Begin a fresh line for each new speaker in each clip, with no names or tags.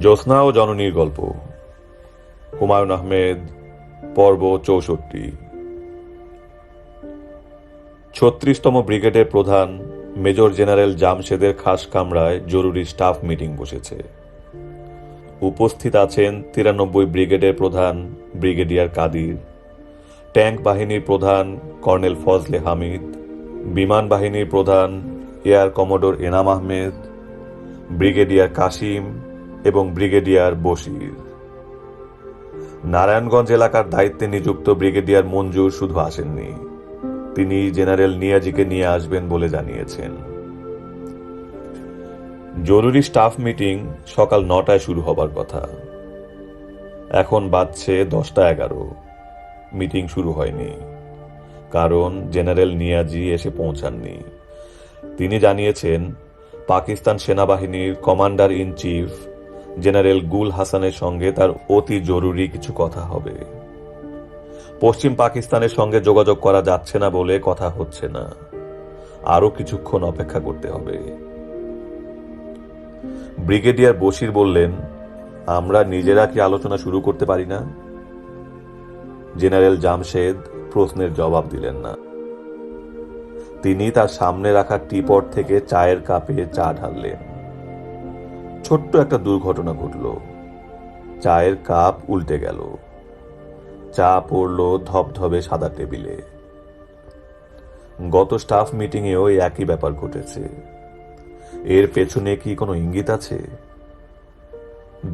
জ্যোৎস্না ও জননীর গল্প। হুমায়ুন আহমেদ, পর্ব চৌষট্টি। ছত্রিশতম ব্রিগেডের প্রধান মেজর জেনারেল জামশেদের খাস কামরায় জরুরি স্টাফ মিটিং বসেছে। উপস্থিত আছেন তিরানব্বই ব্রিগেডের প্রধান ব্রিগেডিয়ার কাদির, ট্যাঙ্ক বাহিনীর প্রধান কর্নেল ফজলে হামিদ, বিমান বাহিনীর প্রধান air commodore Enam Ahmed, brigadier Qasim এবং ব্রিগেডিয়ার বশির। নারায়ণগঞ্জ এলাকার দায়িত্বে নিযুক্ত ব্রিগেডিয়ার মঞ্জুর শুধু আসেননি, তিনি জেনারেল নিয়াজিকে নিয়ে আসবেন বলে জানিয়েছেন। জরুরি স্টাফ মিটিং সকাল নটায় শুরু হবার কথা। এখন বাজছে দশটা এগারো। মিটিং শুরু হয়নি। কারণ জেনারেল নিয়াজি এসে পৌঁছাননি। তিনি জানিয়েছেন, পাকিস্তান সেনাবাহিনীর কমান্ডার ইন চিফ জেনারেল গুল হাসানের সঙ্গে তার অতি জরুরি কিছু কথা হবে। পশ্চিম পাকিস্তানের সঙ্গে যোগাযোগ করা যাচ্ছে না বলে কথা হচ্ছে না। আরও কিছুক্ষণ অপেক্ষা করতে হবে। ব্রিগেডিয়ার বশির বললেন, আমরা নিজেরা কি আলোচনা শুরু করতে পারি না? জেনারেল জামশেদ প্রশ্নের জবাব দিলেন না। তিনি তার সামনে রাখা টিপট থেকে চায়ের কাপে চা ঢাললেন। ছোট্ট একটা দুর্ঘটনা ঘটল। চায়ের কাপ উল্টে গেল। চা পড়ল ধবধবে সাদা টেবিলে। গত স্টাফ মিটিংয়েও একই ব্যাপার ঘটেছে। এর পেছনে কি কোনো ইঙ্গিত আছে?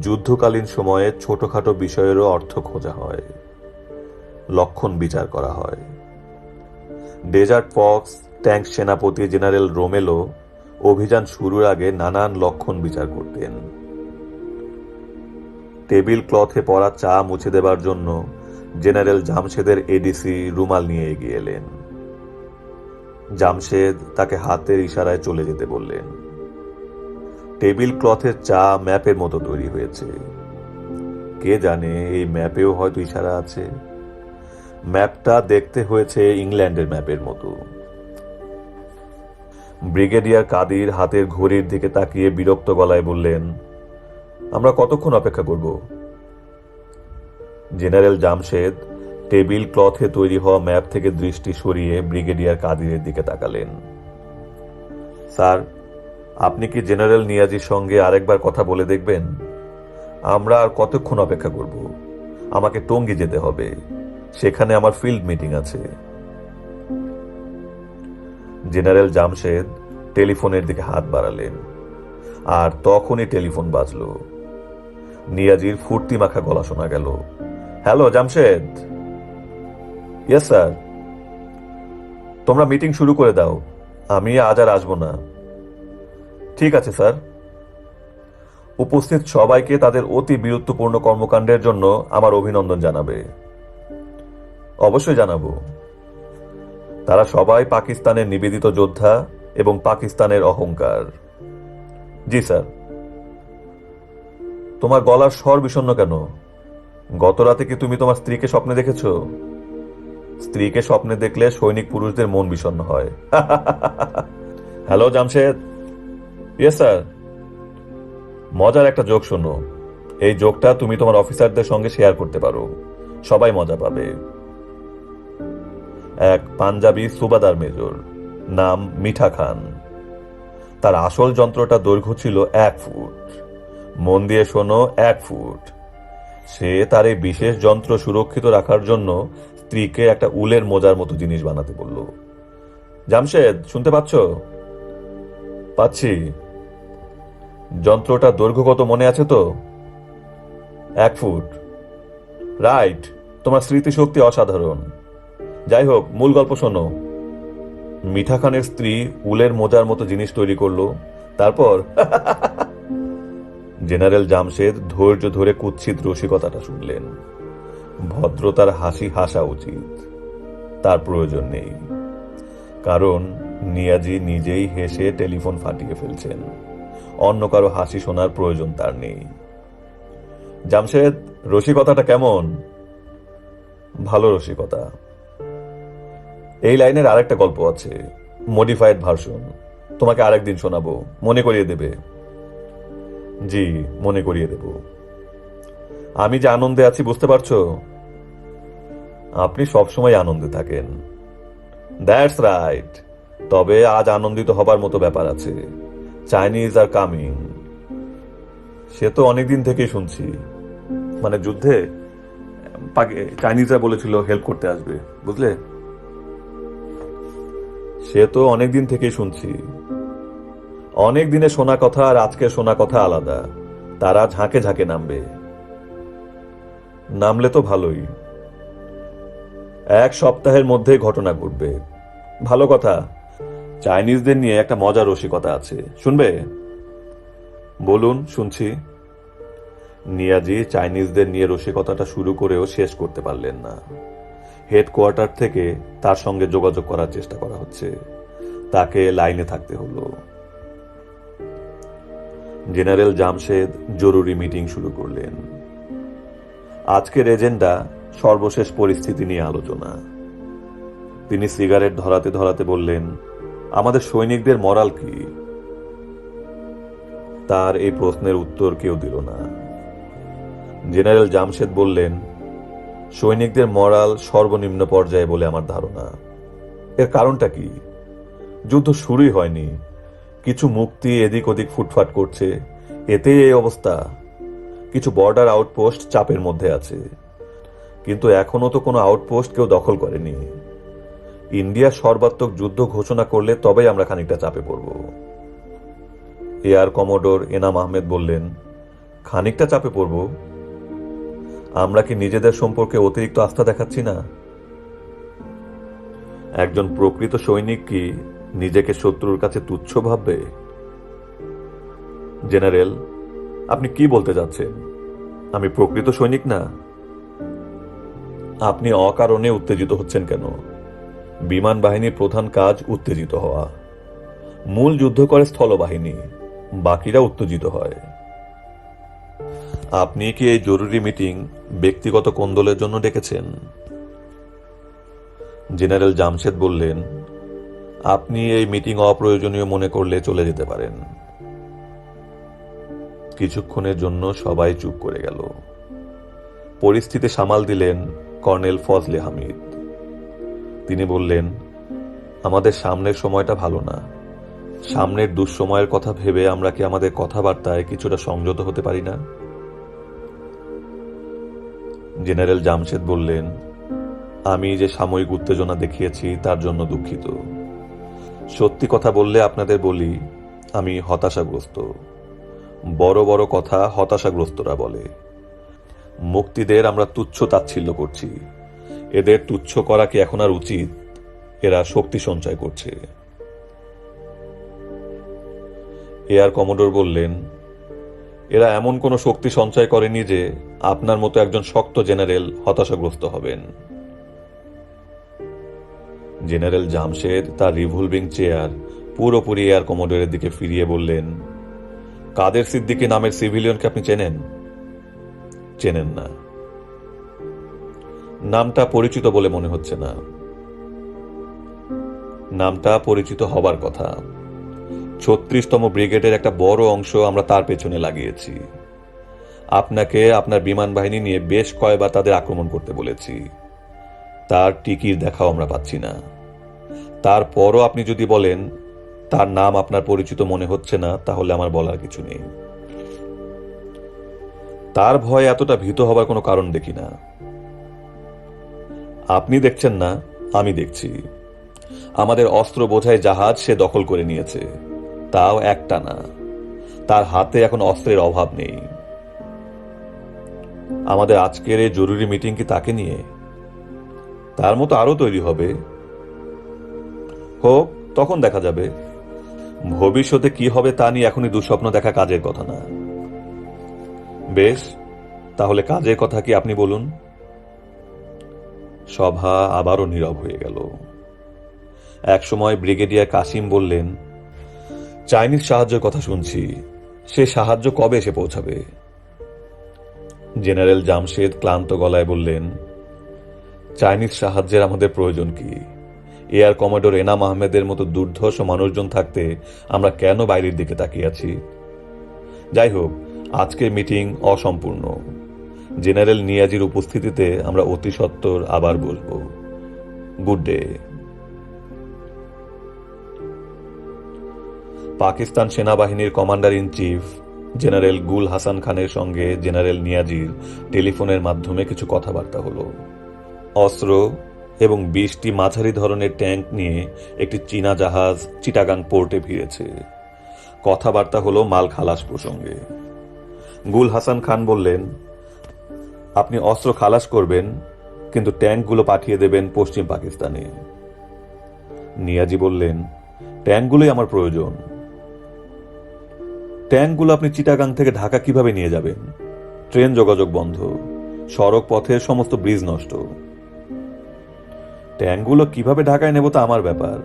যুদ্ধকালীন সময়ে ছোটখাটো বিষয়েরও অর্থ খোঁজা হয়। লক্ষণ বিচার করা হয়। ডেজার্ট ফক্স ট্যাঙ্ক সেনাপতি জেনারেল রোমেলো অভিযান শুরুর আগে নানান লক্ষণ বিচার করতেন। টেবিল ক্লথে পড়া চা মুছে দেবার জন্য জেনারেল জামশেদের এডিসি রুমাল নিয়ে এগিয়ে এলেন। জামশেদ তাকে হাতের ইশারায় চলে যেতে বললেন। টেবিল ক্লথের চা ম্যাপের মতো তৈরি হয়েছে। কে জানে, এই ম্যাপেও হয়তো ইশারা আছে। ম্যাপটা দেখতে হয়েছে ইংল্যান্ডের ম্যাপের মতো। ব্রিগেডিয়ার কাদির হাতের ঘড়ির দিকে তাকিয়ে বিরক্ত গলায় বললেন, আমরা কতক্ষণ অপেক্ষা করব? জেনারেল জামশেদ টেবিল ক্লথে তৈরি হওয়া ম্যাপ থেকে দৃষ্টি সরিয়ে ব্রিগেডিয়ার কাদিরের দিকে তাকালেন। স্যার আপনি কি জেনারেল নিয়াজির সঙ্গে আরেকবার কথা বলে দেখবেন? আমরা আর কতক্ষণ অপেক্ষা করব? আমাকে টঙ্গি যেতে হবে। সেখানে আমার ফিল্ড মিটিং আছে। জেনারেল জামশেদ টেলিফোনের দিকে হাত বাড়ালেন। আর তখনই টেলিফোন বাজল। নিয়াজির ফুর্তি মাখা গলা শোনা গেল। হ্যালো, জামশেদ? ইয়েস স্যার তোমরা মিটিং শুরু করে দাও। আমি আজ আর আসব না। ঠিক আছে, স্যার। উপস্থিত সবাইকে তাদের অতি বীরত্বপূর্ণ কর্মকাণ্ডের জন্য আমার অভিনন্দন জানাবে। অবশ্যই জানাব। তারা সবাই পাকিস্তানের নিবেদিত যোদ্ধা এবং পাকিস্তানের অহংকার। জি, স্যার। তোমার গলার স্বর বিষণ্ণ কেন? গত রাতে কি তুমি তোমার স্ত্রীকে স্বপ্নে দেখেছ? স্ত্রীকে স্বপ্নে দেখলে সৈনিক পুরুষদের মন বিষণ্ণ হয়। হ্যালো, জামশেদ। ইয়েস স্যার মজার একটা যোগ শোনো। এই যোগটা তুমি তোমার অফিসারদের সঙ্গে শেয়ার করতে পারো। সবাই মজা পাবে। এক পাঞ্জাবি সুবাদার মেজর, নাম মিঠা খান। তার আসল যন্ত্রটা দৈর্ঘ্য ছিল এক ফুট। মন দিয়ে শোনো, এক ফুট। সে তার এই বিশেষ যন্ত্র সুরক্ষিত রাখার জন্য স্ত্রীকে একটা উলের মোজার মতো জিনিস বানাতে বলল। জামশেদ, শুনতে পাচ্ছ? পাচ্ছি। যন্ত্রটা দৈর্ঘ্য কত মনে আছে তো? এক ফুট। রাইট, তোমার স্মৃতিশক্তি অসাধারণ। যাই হোক, মূল গল্প শোনো। মিঠা খানের স্ত্রী উলের মোজার মতো জিনিস তৈরি করল, তারপর জেনারেল জামশেদ ধৈর্য ধরে কুৎসিত রসিকতাটা শুনলেন। ভদ্রতার হাসি হাসা উচিত, তার প্রয়োজন নেই। কারণ নিয়াজি নিজেই হেসে টেলিফোন ফাটিয়ে ফেলছেন। অন্য কারও হাসি শোনার প্রয়োজন তার নেই। জামশেদ, রসিকতাটা কেমন? ভালো রসিকতা। এই লাইনের আরেকটা গল্প আছে মডিফাইড ভার্সন তোমাকে আরেকদিন শোনাবো, মনে করিয়ে দেবে। জি, মনে করিয়ে দেব। আমি যে আনন্দে আছি, বুঝতে পারছ? আপনি সবসময় আনন্দে থাকেন। দ্যাটস রাইট তবে আজ আনন্দিত হবার মতো ব্যাপার আছে। চাইনিজ আর কামিং, সে তো অনেকদিন থেকেই শুনছি। মানে যুদ্ধে চাইনিজরা বলেছিল হেল্প করতে আসবে, বুঝলে? সে তো অনেকদিন থেকেই শুনছি। অনেক দিনে শোনা কথা আর আজকে শোনা কথা আলাদা। তারা ঝাঁকে ঝাঁকে নামবে। নামলে তো ভালোই। এক সপ্তাহের মধ্যে ঘটনা ঘটবে। ভালো কথা। চাইনিজদের নিয়ে একটা মজার রসিকতা আছে। শুনবে? বলুন, শুনছি। নিয়াজি চাইনিজদের নিয়ে রসিকতাটা শুরু করেও শেষ করতে পারলেন না। হেডকোয়ার্টার থেকে তার সঙ্গে যোগাযোগ করার চেষ্টা করা হচ্ছে। তাকে লাইনে থাকতে হলো। জেনারেল জামশেদ জরুরি মিটিং শুরু করলেন। আজকের এজেন্ডা সর্বশেষ পরিস্থিতি নিয়ে আলোচনা। তিনি সিগারেট ধরাতে ধরাতে বললেন আমাদের সৈনিকদের মরাল কি? তার এই প্রশ্নের উত্তর কেউ দিল না। জেনারেল জামশেদ বললেন, সৈনিকদের মরাল সর্বনিম্ন পর্যায়ে বলে আমার ধারণা। এর কারণটা কি? যুদ্ধ শুরুই হয়নি। কিছু মুক্তি এদিক ওদিক ফুটফাট করছে। এতেই এই অবস্থা। কিছু বর্ডার আউটপোস্ট চাপের মধ্যে আছে। কিন্তু এখনও তো কোনো আউটপোস্ট কেউ দখল করেনি। ইন্ডিয়া সর্বাত্মক যুদ্ধ ঘোষণা করলে তবেই আমরা খানিকটা চাপে পড়ব। এয়ার কমোডোর এনাম আহমেদ বললেন, খানিকটা চাপে পড়ব? আমরা কি নিজেদের সম্পর্কে অতিরিক্ত আস্থা দেখাচ্ছি না? একজন প্রকৃত সৈনিক কি নিজেকে শত্রুর কাছে তুচ্ছ ভাববে? জেনারেল, আপনি কি বলতে যাচ্ছেন? আমি প্রকৃত সৈনিক না। আপনি অকারণে উত্তেজিত হচ্ছেন কেন? বিমান বাহিনীর প্রধান কাজ উত্তেজিত হওয়া। মূল যুদ্ধ করে স্থলবাহিনী, বাকিরা উত্তেজিত হয়। আপনি কি এই জরুরি মিটিং ব্যক্তিগত কোন্দলের জন্য ডেকেছেন? জেনারেল জামশেদ বললেন, আপনি এই মিটিং অপ্রয়োজনীয় মনে করলে চলে যেতে পারেন। কিছুক্ষণের জন্য সবাই চুপ করে গেল। পরিস্থিতি সামাল দিলেন কর্নেল ফজলে হামিদ। তিনি বললেন, আমাদের সামনের সময়টা ভালো না। সামনের দুঃসময়ের কথা ভেবে আমরা কি আমাদের কথাবার্তায় কিছুটা সংযত হতে পারি না? জেনারেল জামশেদ বললেন, আমি যে সাময়িক উত্তেজনা দেখিয়েছি তার জন্য দুঃখিত। সত্যি কথা বললে আপনাদের বলি, আমি হতাশাগ্রস্ত। বড় বড় কথা হতাশাগ্রস্তরা বলে। মুক্তিদের আমরা তুচ্ছ তাচ্ছিল্য করছি। এদের তুচ্ছ করা কি এখন আর উচিত? এরা শক্তি সঞ্চয় করছে। এয়ার কমোডোর বললেন, এরা এমন কোনো শক্তি সঞ্চয় করেনি যে আপনার মতো একজন শক্ত জেনারেল হতাশাগ্রস্ত হবেন। জেনারেল জামশেদ তার রিভলভিং চেয়ার পুরোপুরি এয়ার কমোডোরের দিকে ফিরিয়ে বললেন, কাদের সিদ্দিকি নামের সিভিলিয়নকে আপনি চেনেন? চেনেন না। নামটা পরিচিত বলে মনে হচ্ছে না। নামটা পরিচিত হবার কথা। ছত্রিশতম ব্রিগেডের একটা বড় অংশ আমরা তার পেছনে লাগিয়েছি। আপনাকে আপনার বিমান বাহিনী নিয়ে বেশ কয়বার তাদের আক্রমণ করতে বলেছি। তার টিকির দেখাও আমরা পাচ্ছি না। তারপরও আপনি যদি বলেন, তার নাম আপনার পরিচিত মনে হচ্ছে না, তাহলে আমার বলার কিছু নেই। তার ভয়ে এতটা ভীত হবার কোনো কারণ দেখি না। আপনি দেখছেন না, আমি দেখছি। আমাদের অস্ত্র বোঝায় জাহাজ সে দখল করে নিয়েছে। তাও একটা না তার হাতে এখন অস্ত্রের অভাব নেই। আমাদের আজকের এই জরুরি মিটিং কি তাকে নিয়ে? তার মতো আরও তৈরি হবে। হোক, তখন দেখা যাবে। ভবিষ্যতে কি হবে তা নিয়ে এখনই দুঃস্বপ্ন দেখা কাজের কথা না। বেশ, তাহলে কাজের কথা কি আপনি বলুন? সভা আবারও নীরব হয়ে গেল। একসময় ব্রিগেডিয়ার কাসিম বললেন, চাইনিজ সাহায্যের কথা শুনছি। সে সাহায্য কবে এসে পৌঁছাবে? জেনারেল জামশেদ ক্লান্ত গলায় বললেন, চাইনিজ সাহায্যের আমাদের প্রয়োজন কি? এয়ার কমোডোর এনাম আহমেদের মতো দুর্ধর্ষ মানুষজন থাকতে আমরা কেন বাইরের দিকে তাকিয়ে আছি? যাই হোক, আজকের মিটিং অসম্পূর্ণ। জেনারেল নিয়াজির উপস্থিতিতে আমরা অতি সত্বর আবার বসবো গুড ডে পাকিস্তান সেনাবাহিনীর কমান্ডার ইন চিফ, জেনারেল গুল হাসান খানের সঙ্গে জেনারেল নিয়াজির টেলিফোনের মাধ্যমে কিছু কথাবার্তা হলো। অস্ত্র এবং বিশটি মাঝারি ধরনের ট্যাঙ্ক নিয়ে একটি চীনা জাহাজ চিটাগাং পোর্টে ভিড়েছে কথাবার্তা হলো মাল খালাস প্রসঙ্গে। গুল হাসান খান বললেন আপনি অস্ত্র খালাস করবেন, কিন্তু ট্যাঙ্কগুলো পাঠিয়ে দেবেন পশ্চিম পাকিস্তানে। নিয়াজি বললেন, ট্যাঙ্কগুলোই আমার প্রয়োজন। ট্যাঙ্কগুলো আপনি চিটাগাং থেকে ঢাকা কীভাবে নিয়ে যাবেন? ট্রেন যোগাযোগ বন্ধ, সড়ক পথের সমস্ত ব্রিজ নষ্ট। ট্যাঙ্কগুলো কীভাবে ঢাকায় নেব তা আমার ব্যাপার।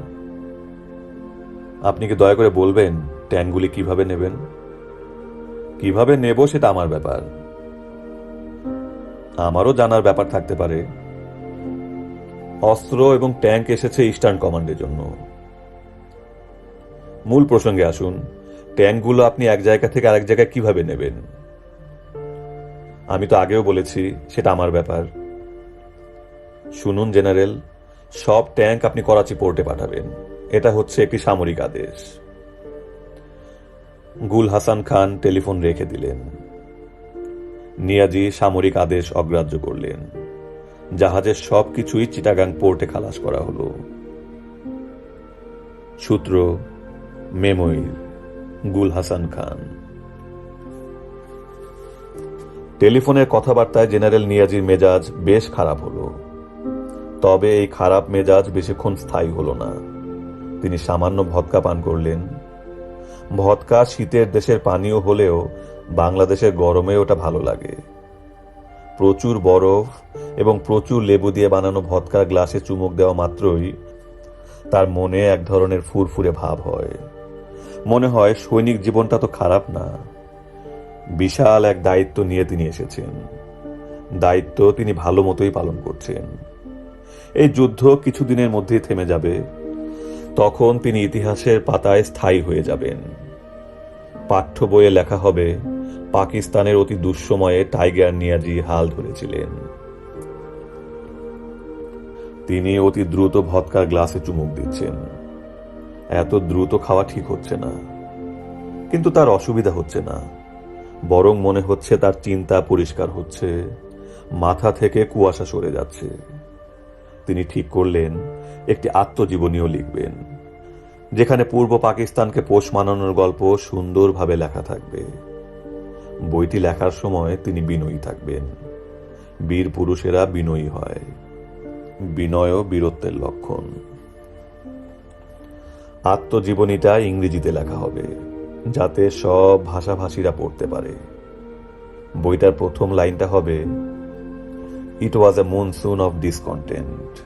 আপনি কি দয়া করে বলবেন, ট্যাঙ্কগুলি কীভাবে নেবেন? কীভাবে নেব সেটা আমার ব্যাপার। আমারও জানার ব্যাপার থাকতে পারে। অস্ত্র এবং ট্যাঙ্ক এসেছে ইস্টার্ন কমান্ডের জন্য। মূল প্রসঙ্গে আসুন, ট্যাঙ্কগুলো আপনি এক জায়গা থেকে আরেক জায়গায় কীভাবে নেবেন? আমি তো আগেও বলেছি, সেটা আমার ব্যাপার। শুনুন, জেনারেল, সব ট্যাঙ্ক আপনি করাচি পোর্টে পাঠাবেন। এটা হচ্ছে একটি সামরিক আদেশ। গুল হাসান খান টেলিফোন রেখে দিলেন। নিয়াজি সামরিক আদেশ অগ্রাহ্য করলেন। জাহাজের সব কিছুই চিটাগাং পোর্টে খালাস করা হলো। সূত্র মেমোইর গুল হাসান খান। টেলিফোনের কথাবার্তায় জেনারেল নিয়াজির মেজাজ বেশ খারাপ হলো। তবে এই খারাপ মেজাজ বেশিক্ষণ স্থায়ী হলো না। তিনি সামান্য ভদকা পান করলেন। ভদকা শীতের দেশের পানীয় হলেও বাংলাদেশের গরমে ওটা ভালো লাগে। প্রচুর বরফ এবং প্রচুর লেবু দিয়ে বানানো ভদকার গ্লাসে চুমুক দেওয়া মাত্রই তার মনে এক ধরনের ফুরফুরে ভাব হয়। মনে হয় সৈনিক জীবনটা তো খারাপ না। বিশাল এক দায়িত্ব নিয়ে তিনি এসেছেন। দায়িত্ব তিনি ভালো মতোই পালন করছেন। এই যুদ্ধ কিছুদিনের মধ্যেই থেমে যাবে। তখন তিনি ইতিহাসের পাতায় স্থায়ী হয়ে যাবেন। পাঠ্য বইয়ে লেখা হবে পাকিস্তানের অতি দুঃসময়ে টাইগার নিয়াজি হাল ধরেছিলেন। তিনি অতি দ্রুত ভদকার গ্লাসে চুমুক দিচ্ছেন। এত দ্রুত খাওয়া ঠিক হচ্ছে না। কিন্তু তার অসুবিধা হচ্ছে না। বরং মনে হচ্ছে তার চিন্তা পরিষ্কার হচ্ছে। মাথা থেকে কুয়াশা সরে যাচ্ছে। তিনি ঠিক করলেন, একটি আত্মজীবনীও লিখবেন, যেখানে পূর্ব পাকিস্তানকে পোষ মানানোর গল্প সুন্দরভাবে লেখা থাকবে। বইটি লেখার সময় তিনি বিনয়ী থাকবেন। বীর পুরুষেরা বিনয়ী হয়। বিনয়ও বীরত্বের লক্ষণ। আত্মজীবনীটা ইংরেজিতে লেখা হবে, যাতে সব ভাষাভাষীরা পড়তে পারে। বইটার প্রথম লাইনটা হবে it was a monsoon of discontent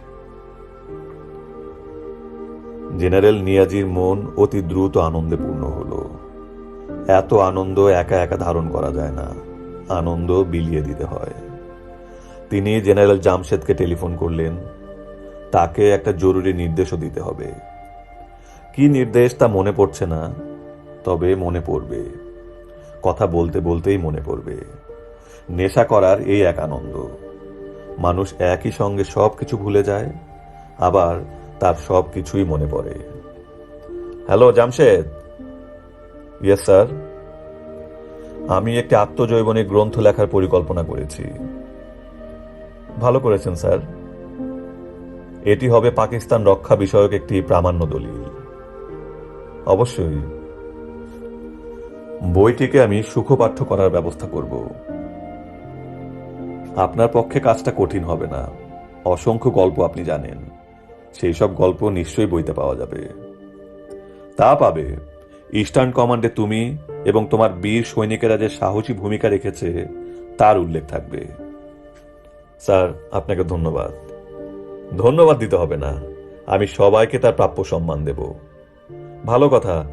general নিয়াজির মন অতি দ্রুত আনন্দে পূর্ণ হলো। এত আনন্দ একা একা ধারণ করা যায় না। আনন্দ বিলিয়ে দিতে হয়। তিনি জেনারেল জামশেদকে টেলিফোন করলেন। তাকে একটা জরুরি নির্দেশও দিতে হবে। কি নির্দেশ তা মনে পড়ছে না, তবে মনে পড়বে। কথা বলতে বলতেই মনে পড়বে। নেশা করার এই এক আনন্দ। মানুষ একই সঙ্গে সব কিছু ভুলে যায়, আবার তার সব কিছুই মনে পড়ে। হ্যালো, জামশেদ। ইয়েস স্যার আমি একটি আত্মজৈবনিক গ্রন্থ লেখার পরিকল্পনা করেছি। ভালো করেছেন, স্যার। এটি হবে পাকিস্তান রক্ষা বিষয়ক একটি প্রামাণ্য দলিল। অবশ্যই। বইটিকে আমি সুখপাঠ্য করার ব্যবস্থা করব। আপনার পক্ষে কাজটা কঠিন হবে না। অসংখ্য গল্প আপনি জানেন। সেই সব গল্প নিশ্চয়ই বইতে পাওয়া যাবে। তা পাবে। ইস্টার্ন কমান্ডে তুমি এবং তোমার বীর সৈনিকেরা যে সাহসী ভূমিকা রেখেছে, তার উল্লেখ থাকবে। স্যার, আপনাকে ধন্যবাদ। ধন্যবাদ দিতে হবে না। আমি সবাইকে তার প্রাপ্য সম্মান দেব। ভালো কথা,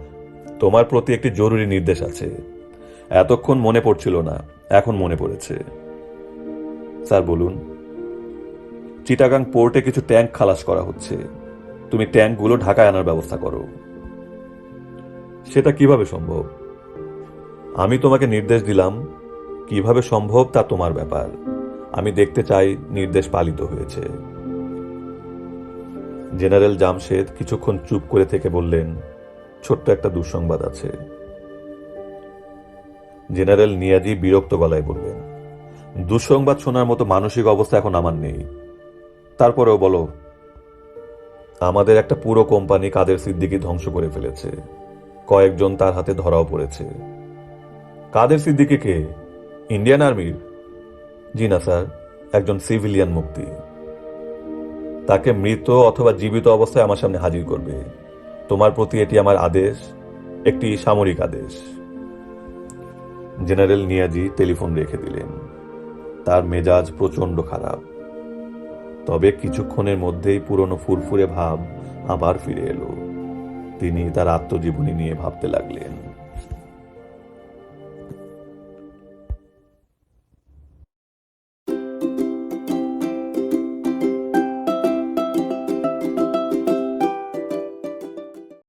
তোমার প্রতি একটি জরুরি নির্দেশ আছে। এতক্ষণ মনে পড়ছিল না, এখন মনে পড়েছে। স্যার, বলুন। চিটাগাং পোর্টে কিছু ট্যাঙ্ক খালাস করা হচ্ছে। তুমি ট্যাঙ্কগুলো ঢাকায় আনার ব্যবস্থা করো। সেটা কীভাবে সম্ভব? আমি তোমাকে নির্দেশ দিলাম, কীভাবে সম্ভব তা তোমার ব্যাপার। আমি দেখতে চাই নির্দেশ পালিত হয়েছে। জেনারেল জামশেদ কিছুক্ষণ চুপ করে থেকে বললেন, ছোট্ট একটা দুঃসংবাদ আছে। জেনারেল নিয়াজি বিরক্ত গলায় বললেন, দুঃসংবাদ শোনার মতো মানসিক অবস্থা এখন আমার নেই। তারপরেও বলো, আমাদের একটা পুরো কোম্পানি কাদের সিদ্দিকি ধ্বংস করে ফেলেছে। কয়েকজন তার হাতে ধরাও পড়েছে। কাদের সিদ্দিকি কে ইন্ডিয়ান আর্মির? জি না, স্যার, একজন সিভিলিয়ান মুক্তি। তাকে মৃত অথবা জীবিত অবস্থায় আমার সামনে হাজির করবে। তোমার প্রতি এটি আমার আদেশ, একটি সামরিক আদেশ। জেনারেল নিয়াজি টেলিফোন রেখে দিলেন। তার মেজাজ প্রচণ্ড খারাপ। তবে কিছুক্ষণের মধ্যেই পুরনো ফুরফুরে ভাব আবার ফিরে এলো। তিনি তার আত্মজীবনী নিয়ে ভাবতে লাগলেন।